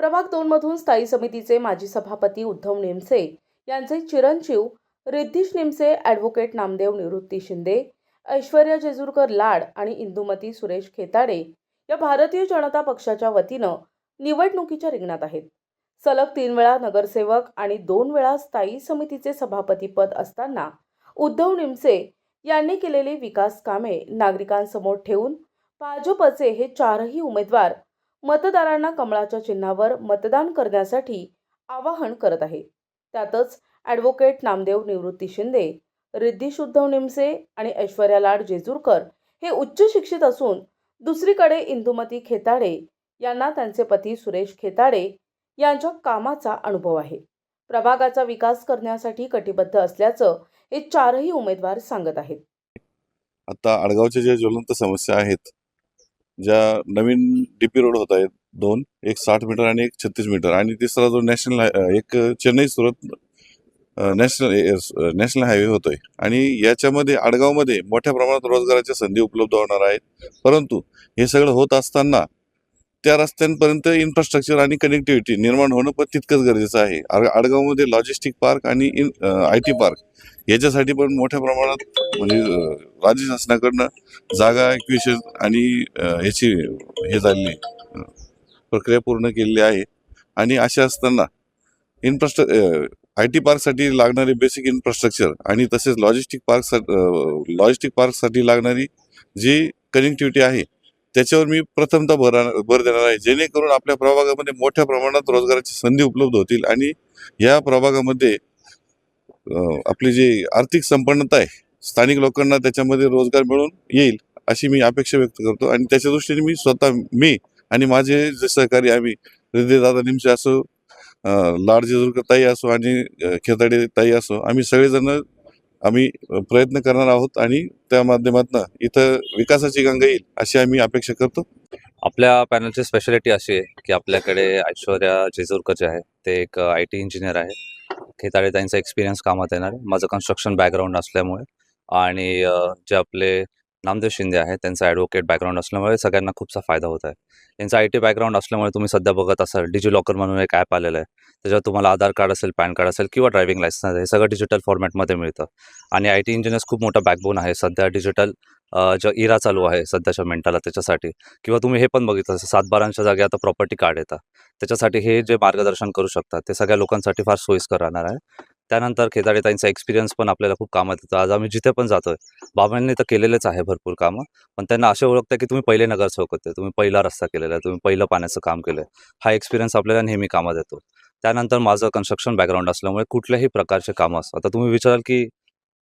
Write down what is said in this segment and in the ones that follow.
प्रभाग दोनमधून स्थायी समितीचे माजी सभापती उद्धव नेमसे यांचे चिरंजीव रिद्धिश निमसे ॲडव्होकेट नामदेव निवृत्ती शिंदे ऐश्वर्या जेजूरकर लाड आणि इंदुमती सुरेश खेताडे या भारतीय जनता पक्षाच्या वतीनं निवडणुकीच्या रिंगणात आहेत. सलग तीन वेळा नगरसेवक आणि दोन वेळा स्थायी समितीचे सभापतीपद असताना उद्धव निमसे यांनी केलेली विकास कामे नागरिकांसमोर ठेवून भाजपचे हे चारही उमेदवार मतदारांना कमळाच्या चिन्हावर मतदान करण्यासाठी आवाहन करत आहे. त्यातच ॲडव्होकेट नामदेव निवृत्ती शिंदे रिद्धिश निमसे आणि ऐश्वर्या लाड जेजूरकर हे उच्च शिक्षित असून दुसरीकडे इंदुमती खेताडे यांना त्यांचे पती सुरेश खेताडे यांच्या कामाचा अनुभव आहे. प्रभागाचा विकास करण्यासाठी कटिबद्ध असल्याचं हे चारही उमेदवार सांगत आहेत. आता आडगावच्या ज्या ज्वलंत समस्या आहेत ज्या नवीन डीपी रोड होत आहेत दोन एक साठ मीटर आणि एक छत्तीस मीटर. आणि तिसरा जो नॅशनल हाय- एक Chennai Surat national national highway होतोय. आणि याच्यामध्ये आडगावमध्ये मोठ्या प्रमाणात रोजगाराच्या संधी उपलब्ध होणार आहेत. परंतु हे सगळं होत असताना त्या रस्त्यांपर्यंत इन्फ्रास्ट्रक्चर आणि कनेक्टिव्हिटी निर्माण होणं पण तितकंच गरजेचं आहे. आडगावमध्ये लॉजिस्टिक पार्क आणि आय टी पार्क याच्यासाठी पण मोठ्या प्रमाणात म्हणजे राज्य शासनाकडनं जागा एक्विशन आणि ह्याची याची हे झालेली प्रक्रिया पूर्ण केलेली आहे. आणि अशा असताना इन्फ्रास्ट्रक्चर आय टी पार्कसाठी लागणारे बेसिक इन्फ्रास्ट्रक्चर आणि तसेच लॉजिस्टिक पार्क लॉजिस्टिक पार्कसाठी लागणारी जी कनेक्टिव्हिटी आहे त्याच्यावर मी प्रथमतः भर भर देणार आहे. जेणेकरून आपल्या प्रभागामध्ये मोठ्या प्रमाणात रोजगाराची संधी उपलब्ध होतील आणि या प्रभागामध्ये आपली जी आर्थिक संपन्नता आहे स्थानिक लोकांना त्याच्यामध्ये रोजगार मिळून येईल अशी मी अपेक्षा व्यक्त करतो. आणि त्याच्या दृष्टीने मी स्वतः मी आणि माझे जे सहकारी आम्ही हृदयदादा निमसे असो लाड जेजुरकर ताई असो आणि खेताडे ताई असो आम्ही सगळेजण आम्ही प्रयत्न करणार आहोत आणि त्या माध्यमातून इथं विकासाची गंगा येईल अशी आम्ही अपेक्षा करतो. आपल्या पॅनलची स्पेशालिटी अशी आहे की आपल्याकडे ऐश्वर्या जेजूरकर जे आहे ते एक आय टी इंजिनियर आहे. खेताडे त्यांचा एक्सपिरियन्स कामात येणार माझं कन्स्ट्रक्शन बॅकग्राऊंड असल्यामुळे आणि जे आपले नामदेव शिंदे आहे. त्यांचा ॲडव्होकेट बॅकग्राऊंड असल्यामुळे सगळ्यांना खूपसा फायदा होत आहे. त्यांचा आय टी बॅकग्राऊंड असल्यामुळे तुम्ही सध्या बघत असाल डिजी लॉकर म्हणून एक ॲप आलेलं आहे. त्याच्यावर तुम्हाला आधार कार्ड असेल पॅन कार्ड असेल किंवा ड्रायव्हिंग लायसन्स हे सगळं डिजिटल फॉर्मॅटमध्ये मिळतं. आणि आय टी इंजिनियर्स खूप मोठा बॅकबोन आहे. सध्या डिजिटल जो इरा चालू आहे सध्याच्या मेंटाला त्याच्यासाठी. किंवा तुम्ही हे पण बघितलं सात बारांच्या जागी आता प्रॉपर्टी कार्ड येतं. त्याच्यासाठी हे जे मार्गदर्शन करू शकतात ते सगळ्या लोकांसाठी फार सोयीस्कर राहणार आहे. त्यानंतर खेताडे एक्सपिरियन्स पण आपल्याला खूप कामात येतो. आज आम्ही जिथे पण जातोय बाबांनी तर केलेलेच आहे भरपूर कामं पण त्यांना असे ओळखतं की तुम्ही पहिले नगरसेवक होते तुम्ही पहिला रस्ता केलेला आहे तुम्ही पहिलं पाण्याचं काम केलं हा एक्सपिरियन्स आपल्याला नेहमी कामात येतो. त्यानंतर माझं कन्स्ट्रक्शन बॅकग्राऊंड असल्यामुळे कुठल्याही प्रकारचे कामं असतात. आता तुम्ही विचाराल की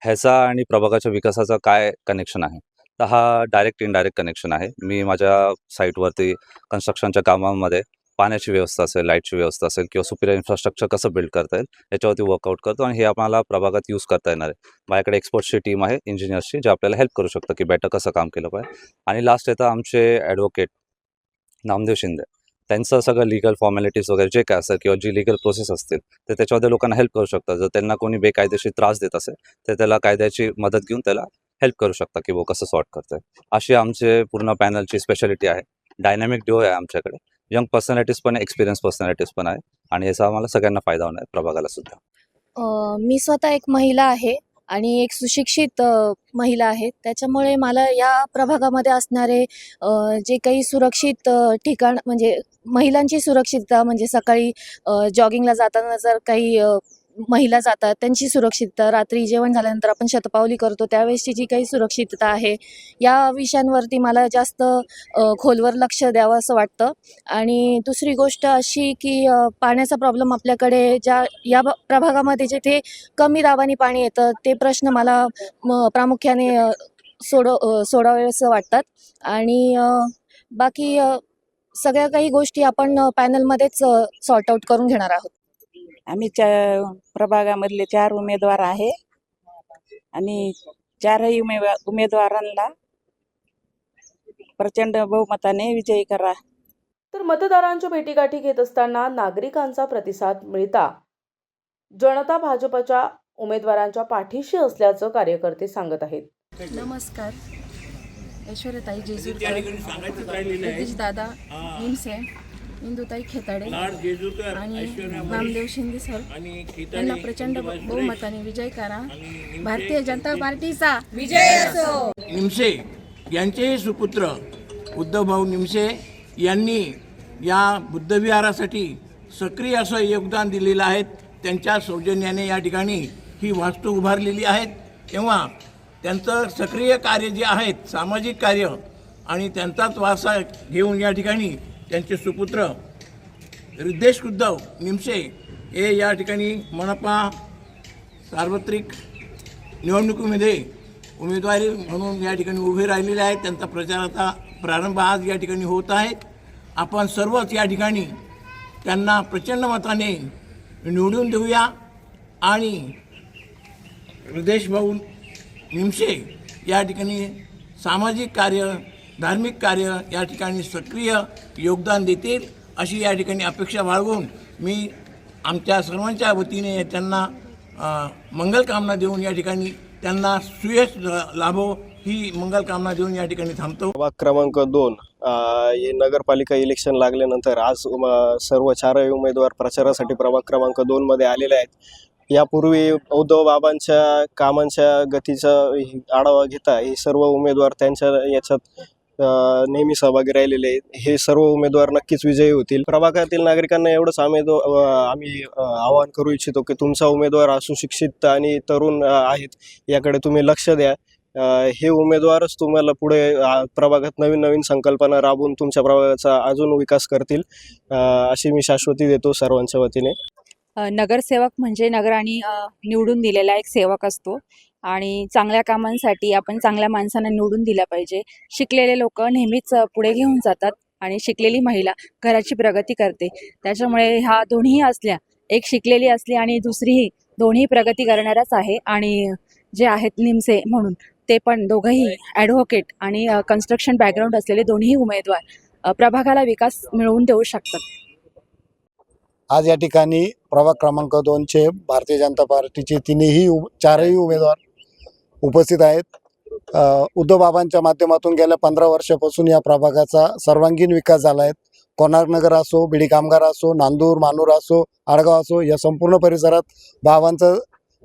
ह्याचा आणि प्रभागाच्या विकासाचा काय कनेक्शन आहे? तर हा डायरेक्ट इनडायरेक्ट कनेक्शन आहे. मी माझ्या साईटवरती कन्स्ट्रक्शनच्या कामामध्ये पाण्याची व्यवस्था असेल लाईटची व्यवस्था असेल किंवा सुपिरियर इन्फ्रास्ट्रक्चर कसं बिल्ड करता येईल याच्यावरती वर्कआउट करतो आणि हे आम्हाला प्रभागात यूज करता येणार आहे. माझ्याकडे एक्सपर्टची टीम आहे इंजिनियर्सची जे आपल्याला हेल्प करू शकतं की बेटर कसं काम केलं पाहिजे. आणि लास्ट येतं आमचे ॲडव्होकेट नामदेव शिंदे. त्यांचं सगळं लिगल फॉर्मॅलिटीज वगैरे जे काय असेल किंवा जी लिगल प्रोसेस असतील ते त्याच्यामध्ये लोकांना हेल्प करू शकतात. जर त्यांना कोणी बेकायदेशीर त्रास देत असेल तर त्याला कायद्याची मदत घेऊन त्याला हेल्प करू शकता की वो कसं सॉर्ट करतंय. अशी आमचे पूर्ण पॅनलची स्पेशालिटी आहे. डायनॅमिक डिओ आहे आमच्याकडे. यंग पर्सनॅलिटीज पण एक्सपिरियन्स पर्सनॅलिटीज पण आहे. आणि याचा आम्हाला सगळ्यांना फायदा होणार आहे प्रभागाला सुद्धा. मी स्वतः एक महिला आहे आणि एक सुशिक्षित महिला आहे. त्याच्यामुळे मला या प्रभागामध्ये असणारे जे काही सुरक्षित ठिकाण म्हणजे महिलांची सुरक्षितता म्हणजे सकाळी जॉगिंगला जाताना जर काही महिला जातात त्यांची सुरक्षितता रात्री जेवण झाल्यानंतर आपण शतपावली करतो त्यावेळेसची जी काही सुरक्षितता आहे या विषयांवरती मला जास्त खोलवर लक्ष द्यावं असं वाटतं. आणि दुसरी गोष्ट अशी की पाण्याचा प्रॉब्लेम आपल्याकडे ज्या या प्रभागामध्ये जेथे कमी दाबाने पाणी येतं ते प्रश्न मला म, प्रामुख्याने सोडव अ, वाटतात. आणि बाकी सगळ्या काही गोष्टी आपण पॅनलमध्येच सॉर्ट आउट करून घेणार आहोत. आम्ही चा प्रभागामधले चार उमेदवार आहे. आणि चारही उमेदवार उमेदवारांना प्रचंड बहुमताने विजयी करा. तर मतदारांच्या भेटीगाठी घेत असताना नागरिकांचा प्रतिसाद मिळता. जनता भाजपच्या उमेदवारांच्या पाठीशी असल्याचं कार्यकर्ते सांगत आहेत. नमस्कार. ऐश्वर्यताई जेजूरकर दादा निमसे इंदुताई खेताडे आणि नामदेव शिंदे सर. आणि यांना प्रचंड बहुमताने विजय करा. भारतीय जनता पार्टीचा निमसे यांचे सुपुत्र उद्धवभाऊ निमसे यांनी या बुद्धविहारासाठी सक्रिय असं योगदान दिलेलं आहे. त्यांच्या सौजन्याने या ठिकाणी ही वास्तू उभारलेली आहेत तेव्हा त्यांचं सक्रिय कार्य जे आहेत सामाजिक कार्य आणि त्यांचाच वारसा घेऊन या ठिकाणी त्यांचे सुपुत्र रिद्धेश उद्धव निमसे हे या ठिकाणी मनपा सार्वत्रिक निवडणुकीमध्ये उमेदवारी म्हणून या ठिकाणी उभे राहिलेले आहेत. त्यांचा प्रचाराचा प्रारंभ आज या ठिकाणी होत आहे. आपण सर्वच या ठिकाणी त्यांना प्रचंड मताने निवडून देऊया आणि हृदेश भाऊ निमशे या ठिकाणी सामाजिक कार्य धार्मिक कार्य या ठिकाणी सक्रिय योगदान देतील अशी या ठिकाणी अपेक्षा बाळगून मी आमच्या सर्वांच्या वतीने त्यांना मंगलकामना देऊन या ठिकाणी त्यांना सुयश लाभो ही मंगलकामना देऊन या ठिकाणी थांबतो. वा क्रमांक दोन हे नगरपालिका इलेक्शन लागल्यानंतर आज सर्व चारही उमेदवार प्रचारासाठी प्रभाग क्रमांक दोन मध्ये आलेले आहेत. यापूर्वी उद्धव बाबांच्या कामांच्या गतीचा आढावा घेता हे सर्व उमेदवार त्यांच्या याच्यात नेहमी सहभागी राहिलेले आहेत. हे सर्व उमेदवार नक्कीच विजयी होतील. प्रभागातील नागरिकांना एवढंच आम्ही आम्ही आवाहन करू इच्छितो की तुमचा उमेदवार सुशिक्षित आणि तरुण आहेत याकडे तुम्ही लक्ष द्या. हे उमेदवारच तुम्हाला पुढे प्रभागात नवीन नवीन संकल्पना राबवून तुमच्या प्रभागाचा अजून विकास करतील. अशी मी शाश्वती देतो सर्वांच्या वतीने. नगरसेवक म्हणजे नगराने निवडून दिलेला एक सेवक असतो. आणि चांगल्या कामांसाठी आपण चांगल्या माणसांना निवडून दिल्या पाहिजे. शिकलेले लोक नेहमीच पुढे घेऊन जातात आणि शिकलेली महिला घराची प्रगती करते. त्याच्यामुळे ह्या दोन्ही असल्या एक शिकलेली असली आणि दुसरीही दोन्ही प्रगती करणाऱ्याच आहे. आणि जे आहेत निमसे म्हणून ते पण दोघंही ॲडव्होकेट आणि कन्स्ट्रक्शन बॅकग्राऊंड असलेले दोन्ही उमेदवार प्रभागाला विकास मिळवून देऊ शकतात. आज या ठिकाणी प्रभाग क्रमांक दोनचे भारतीय जनता पार्टीचे तिन्ही उ चारही उमेदवार उपस्थित आहेत. उद्धव बाबांच्या माध्यमातून गेल्या पंधरा वर्षापासून या प्रभागाचा सर्वांगीण विकास झाला आहे. कोणार्कनगर असो बिडी कामगार असो नांदूर मानूर असो आडगाव असो या संपूर्ण परिसरात बाबांचं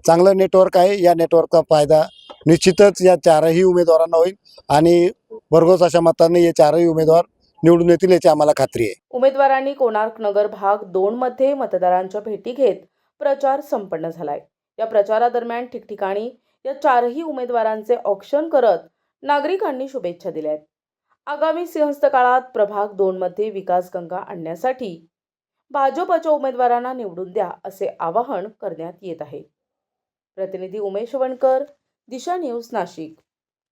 चांगलं नेटवर्क आहे. या नेटवर्कचा फायदा निश्चितच या चारही उमेदवारांना होईल. आणि भरघोस अशा मताने हे चारही उमेदवार निवडून येतील याची आम्हाला खात्री आहे. उमेदवारांनी कोणार्क नगर भाग दोन मध्ये मतदारांच्या भेटी घेत प्रचार संपन्न झालाय. या प्रचारादरम्यान ठिकठिकाणी या चारही उमेदवारांचे ऑक्शन करत नागरिकांनी शुभेच्छा दिल्या आहेत आगामी सिंहस्थ काळात प्रभाग दोन मध्ये विकास गंगा आणण्यासाठी भाजपच्या उमेदवारांना निवडून द्या असे आवाहन करण्यात येत आहे. प्रतिनिधी उमेश वणकर दिशा न्यूज नाशिक.